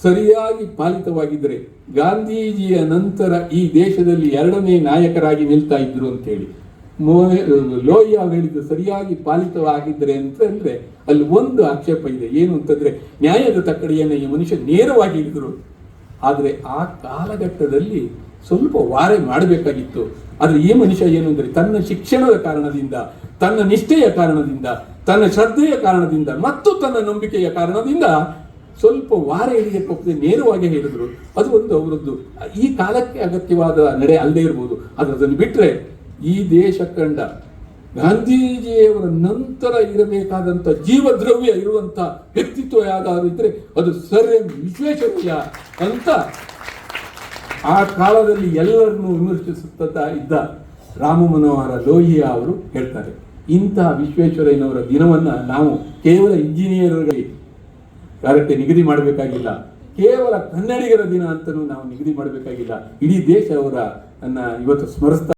ಸರಿಯಾಗಿ ಪಾಲಿತವಾಗಿದ್ದರೆ ಗಾಂಧೀಜಿಯ ನಂತರ ಈ ದೇಶದಲ್ಲಿ ಎರಡನೇ ನಾಯಕರಾಗಿ ನಿಲ್ತಾ ಇದ್ರು ಅಂತೇಳಿ ಮೋಹೆ ಲೋಹಿಯ ಹೇಳಿದ್ದು ಸರಿಯಾಗಿ ಪಾಲಿತವಾಗಿದ್ದರೆ ಅಂತ ಅಂದ್ರೆ ಅಲ್ಲಿ ಒಂದು ಆಕ್ಷೇಪ ಇದೆ. ಏನು ಅಂತಂದ್ರೆ ನ್ಯಾಯದ ತಕ್ಕಡಿಯನ್ನು ಈ ಮನುಷ್ಯ ನೇರವಾಗಿ ಹಿಡಿದ್ರು. ಆದರೆ ಆ ಕಾಲಘಟ್ಟದಲ್ಲಿ ಸ್ವಲ್ಪ ವಾರೆ ಮಾಡಬೇಕಾಗಿತ್ತು. ಆದರೆ ಈ ಮನುಷ್ಯ ಏನು ಅಂದರೆ ತನ್ನ ಶಿಕ್ಷಣದ ಕಾರಣದಿಂದ, ತನ್ನ ನಿಷ್ಠೆಯ ಕಾರಣದಿಂದ, ತನ್ನ ಶ್ರದ್ಧೆಯ ಕಾರಣದಿಂದ ಮತ್ತು ತನ್ನ ನಂಬಿಕೆಯ ಕಾರಣದಿಂದ ಸ್ವಲ್ಪ ವಾರ ಹೋಗದೆ ನೇರವಾಗಿ ಹೇಳಿದ್ರು. ಅದು ಒಂದು ಅವರದ್ದು. ಈ ಕಾಲಕ್ಕೆ ಅಗತ್ಯವಾದ ನಡೆ ಅಲ್ಲದೆ ಇರ್ಬೋದು. ಆದರೆ ಅದನ್ನು ಬಿಟ್ಟರೆ ಈ ದೇಶ ಕಂಡ ಗಾಂಧೀಜಿಯವರ ನಂತರ ಇರಬೇಕಾದಂಥ ಜೀವದ್ರವ್ಯ ಇರುವಂತ ವ್ಯಕ್ತಿತ್ವ ಯಾವ್ದಾದ್ರು ಇದ್ರೆ ಅದು ಸರ್ ಎಂ ವಿಶ್ವೇಶ್ವರಯ್ಯ ಅಂತ ಆ ಕಾಲದಲ್ಲಿ ಎಲ್ಲರನ್ನೂ ವಿಮರ್ಶಿಸುತ್ತ ಇದ್ದ ರಾಮ ಮನೋಹರ ಲೋಹಿಯಾ ಅವರು ಹೇಳ್ತಾರೆ ಇಂತಹ ವಿಶ್ವೇಶ್ವರಯ್ಯನವರ ದಿನವನ್ನ ನಾವು ಕೇವಲ ಇಂಜಿನಿಯರ್ಗಳಿಗೆ ಕಾರ್ಯಕ್ಕೆ ನಿಗದಿ ಮಾಡಬೇಕಾಗಿಲ್ಲ, ಕೇವಲ ಕನ್ನಡಿಗರ ದಿನ ಅಂತಲೂ ನಾವು ನಿಗದಿ ಮಾಡಬೇಕಾಗಿಲ್ಲ, ಇಡೀ ದೇಶ ಅವರ ಇವತ್ತು ಸ್ಮರಿಸ್ತಾ